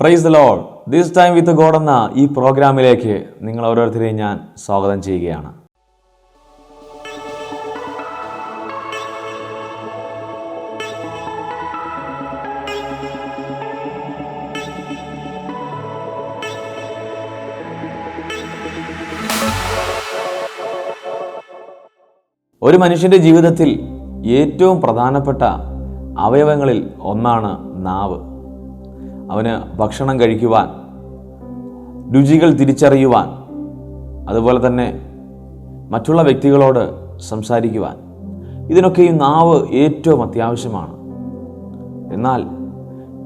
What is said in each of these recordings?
Praise the lord this time with God എന്ന ഈ പ്രോഗ്രാമിലേക്ക് നിങ്ങൾ ഓരോരുത്തരെയും ഞാൻ സ്വാഗതം ചെയ്യുകയാണ്. ഒരു മനുഷ്യന്റെ ജീവിതത്തിൽ ഏറ്റവും പ്രധാനപ്പെട്ട അവയവങ്ങളിൽ ഒന്നാണ് നാവ്. അവന് ഭക്ഷണം കഴിക്കുവാൻ രുചികൾ തിരിച്ചറിയുവാൻ അതുപോലെ തന്നെ മറ്റുള്ള വ്യക്തികളോട് സംസാരിക്കുവാൻ. ഇതിനൊക്കെയും നാവ് ഏറ്റവും അത്യാവശ്യമാണ്. എന്നാൽ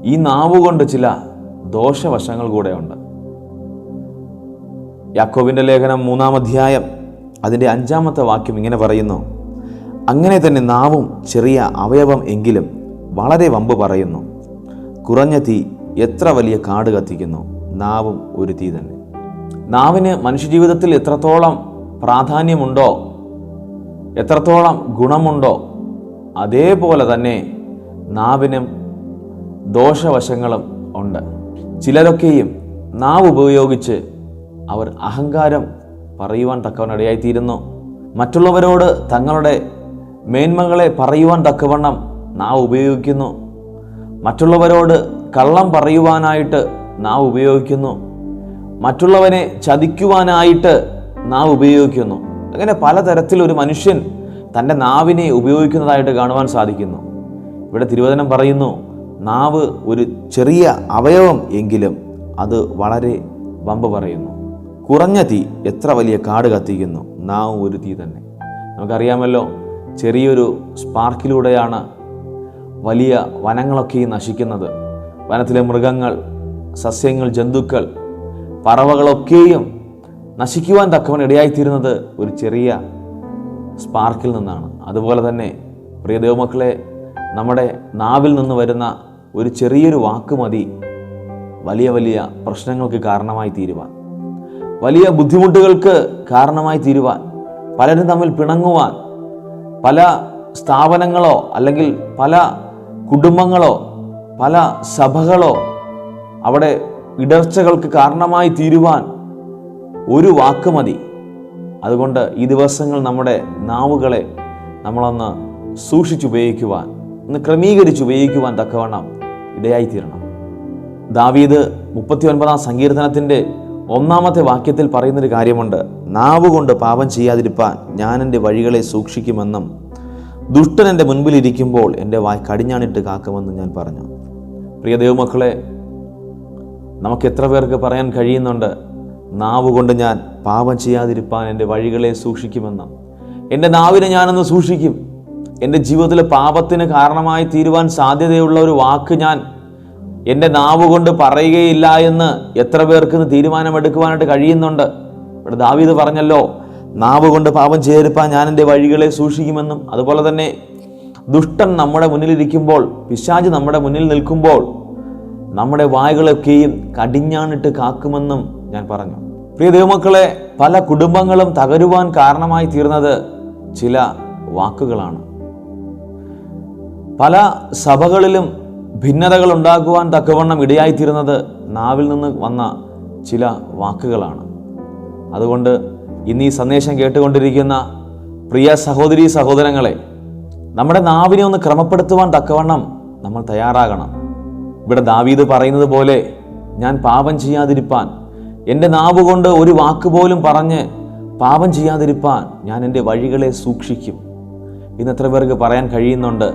ഈ നാവ് കൊണ്ട് ചില ദോഷവശങ്ങൾ കൂടെയുണ്ട്. യാക്കോബിന്റെ ലേഖനം മൂന്നാം അധ്യായം അതിന്റെ അഞ്ചാമത്തെ വാക്യം ഇങ്ങനെ പറയുന്നു അങ്ങനെ തന്നെ നാവും ചെറിയ അവയവം എങ്കിലും വളരെ വമ്പ് പറയുന്നു. കുറഞ്ഞ തീ എത്ര വലിയ കാട് കത്തിക്കുന്നു? നാവും ഒരു തീ തന്നെ. നാവിന് മനുഷ്യജീവിതത്തിൽ എത്രത്തോളം പ്രാധാന്യമുണ്ടോ എത്രത്തോളം ഗുണമുണ്ടോ അതേപോലെ തന്നെ നാവിനും ദോഷവശങ്ങളും ഉണ്ട്. ചിലരൊക്കെയും നാവ് ഉപയോഗിച്ച് അവർ അഹങ്കാരം പറയുവാൻ തക്കവണ്ണം ഇടയായിത്തീരുന്നു മറ്റുള്ളവരോട് തങ്ങളുടെ മേന്മകളെ പറയുവാൻ തക്കവണ്ണം നാവ് ഉപയോഗിക്കുന്നു. മറ്റുള്ളവരോട് കള്ളം പറയുവാനായിട്ട് നാം ഉപയോഗിക്കുന്നു. മറ്റുള്ളവനെ ചതിക്കുവാനായിട്ട് നാം ഉപയോഗിക്കുന്നു. അങ്ങനെ പലതരത്തിൽ ഒരു മനുഷ്യൻ തന്റെ നാവിനെ ഉപയോഗിക്കുന്നതായിട്ട് കാണുവാൻ സാധിക്കുന്നു. ഇവിടെ തിരുവചനം പറയുന്നു നാവ് ഒരു ചെറിയ അവയവം എങ്കിലും അത് വളരെ വമ്പ് പറയുന്നു. കുറഞ്ഞ തീ എത്ര വലിയ കാട് കത്തിക്കുന്നു. നാവ് ഒരു തീ തന്നെ. നമുക്കറിയാമല്ലോ ചെറിയൊരു സ്പാർക്കിലൂടെയാണ് വലിയ വനങ്ങളൊക്കെ നശിക്കുന്നത്. വനത്തിലെ മൃഗങ്ങൾ സസ്യങ്ങൾ ജന്തുക്കൾ പറവകളൊക്കെയും നശിക്കുവാൻ തക്കവൻ ഇടയായിത്തീരുന്നത് ഒരു ചെറിയ സ്പാർക്കിൽ നിന്നാണ്. അതുപോലെ തന്നെ പ്രിയ ദേവമക്കളെ നമ്മുടെ നാവിൽ നിന്ന് വരുന്ന ഒരു ചെറിയൊരു വാക്ക് മതി വലിയ വലിയ പ്രശ്നങ്ങൾക്ക് കാരണമായി തീരുവാൻ വലിയ ബുദ്ധിമുട്ടുകൾക്ക് കാരണമായി തീരുവാൻ പലരും തമ്മിൽ പിണങ്ങുവാൻ പല സ്ഥാപനങ്ങളോ അല്ലെങ്കിൽ പല കുടുംബങ്ങളോ പല സഭകളോ അവിടെ ഇടർച്ചകൾക്ക് കാരണമായി തീരുവാൻ ഒരു വാക്ക് മതി. അതുകൊണ്ട് ഈ ദിവസങ്ങൾ നമ്മുടെ നാവുകളെ നമ്മളൊന്ന് സൂക്ഷിച്ചുപയോഗിക്കുവാൻ ഒന്ന് ക്രമീകരിച്ച് ഉപയോഗിക്കുവാൻ തക്കവണ്ണം ഇടയായിത്തീരണം. ദാവീദ് മുപ്പത്തി ഒൻപതാം സങ്കീർത്തനത്തിന്റെ ഒന്നാമത്തെ വാക്യത്തിൽ പറയുന്നൊരു കാര്യമുണ്ട്. നാവ് കൊണ്ട് പാപം ചെയ്യാതിരിപ്പാൻ ഞാൻ എന്റെ വഴികളെ സൂക്ഷിക്കുമെന്നും ദുഷ്ടൻ എന്റെ മുൻപിലിരിക്കുമ്പോൾ എന്റെ വായ് കടിഞ്ഞാണിട്ട് കാക്കുമെന്നും ഞാൻ പറഞ്ഞു. പ്രിയ ദൈവമക്കളെ നമുക്ക് എത്ര പേർക്ക് പറയാൻ കഴിയുന്നുണ്ട്? നാവ് കൊണ്ട് ഞാൻ പാപം ചെയ്യാതിരിപ്പാൻ എന്റെ വഴികളെ സൂക്ഷിക്കുമെന്ന്. എന്റെ നാവിനെ ഞാനൊന്ന് സൂക്ഷിക്കും. എന്റെ ജീവിതത്തിലെ പാപത്തിന് കാരണമായി തീരുവാൻ സാധ്യതയുള്ള ഒരു വാക്ക് ഞാൻ എന്റെ നാവ് കൊണ്ട് പറയുകയില്ല എന്ന് എത്ര പേർക്ക് തീരുമാനമെടുക്കുവാനായിട്ട് കഴിയുന്നുണ്ട്? ഇവിടെ ദാവീത് പറഞ്ഞല്ലോ നാവ് കൊണ്ട് പാപം ചെയ്തിരിപ്പാൻ ഞാൻ എന്റെ വഴികളെ സൂക്ഷിക്കുമെന്നും. അതുപോലെ തന്നെ ദുഷ്ടൻ നമ്മുടെ മുന്നിലിരിക്കുമ്പോൾ പിശാജ് നമ്മുടെ മുന്നിൽ നിൽക്കുമ്പോൾ നമ്മുടെ വായകളൊക്കെയും കടിഞ്ഞാണിട്ട് കാക്കുമെന്നും ഞാൻ പറഞ്ഞു. പ്രിയ ദൈവമക്കളെ പല കുടുംബങ്ങളും തകരുവാൻ കാരണമായി തീർന്നത് ചില വാക്കുകളാണ്. പല സഭകളിലും ഭിന്നതകൾ ഉണ്ടാക്കുവാൻ തക്കവണ്ണം ഇടയായിത്തീരുന്നത് നാവിൽ നിന്ന് വന്ന ചില വാക്കുകളാണ്. അതുകൊണ്ട് ഇന്ന് ഈ സന്ദേശം കേട്ടുകൊണ്ടിരിക്കുന്ന പ്രിയ സഹോദരി സഹോദരങ്ങളെ നമ്മുടെ നാവിനെ ഒന്ന് ക്രമപ്പെടുത്തുവാൻ തക്കവണ്ണം നമ്മൾ തയ്യാറാകണം. ഇവിടെ ദാവീദ് പറയുന്നത് പോലെ ഞാൻ പാപം ചെയ്യാതിരിപ്പാൻ എന്റെ നാവ് കൊണ്ട് ഒരു വാക്ക് പോലും പറഞ്ഞ് പാപം ചെയ്യാതിരിപ്പാൻ ഞാൻ എന്റെ വഴികളെ സൂക്ഷിക്കും. ഇന്ന് എത്ര പേർക്ക് പറയാൻ കഴിയുന്നുണ്ട്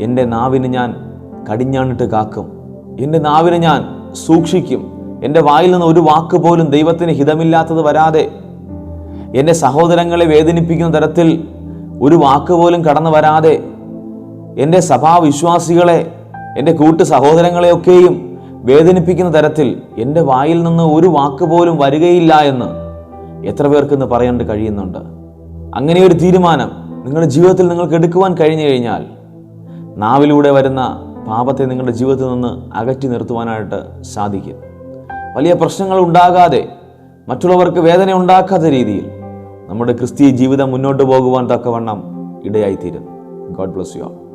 എന്റെ നാവിന് ഞാൻ കടിഞ്ഞാണിട്ട് കാക്കും. എന്റെ നാവിനെ ഞാൻ സൂക്ഷിക്കും. എന്റെ വായിൽ നിന്ന് ഒരു വാക്ക് പോലും ദൈവത്തിന് ഹിതമില്ലാത്തത് വരാതെ എന്റെ സഹോദരങ്ങളെ വേദനിപ്പിക്കുന്ന തരത്തിൽ ഒരു വാക്ക് പോലും കടന്നു വരാതെ എന്റെ സഭാവിശ്വാസികളെ എന്റെ കൂട്ടു സഹോദരങ്ങളെയൊക്കെയും വേദനിപ്പിക്കുന്ന തരത്തിൽ എന്റെ വായിൽ നിന്ന് ഒരു വാക്ക് പോലും വരികയില്ല എന്ന് എത്ര പേർക്ക് ഇന്ന് പറയാണ്ട് കഴിയുന്നുണ്ട്? അങ്ങനെ ഒരു തീരുമാനം നിങ്ങളുടെ ജീവിതത്തിൽ നിങ്ങൾക്ക് എടുക്കുവാൻ കഴിഞ്ഞു കഴിഞ്ഞാൽ നാവിലൂടെ വരുന്ന പാപത്തെ നിങ്ങളുടെ ജീവിതത്തിൽ നിന്ന് അകറ്റി നിർത്തുവാനായിട്ട് സാധിക്കും. വലിയ പ്രശ്നങ്ങൾ ഉണ്ടാകാതെ മറ്റുള്ളവർക്ക് വേദന ഉണ്ടാക്കാത്ത രീതിയിൽ നമ്മുടെ ക്രിസ്തീയ ജീവിതം മുന്നോട്ട് പോകുവാൻ തക്കവണ്ണം ഇടയായിത്തീരും. God bless you all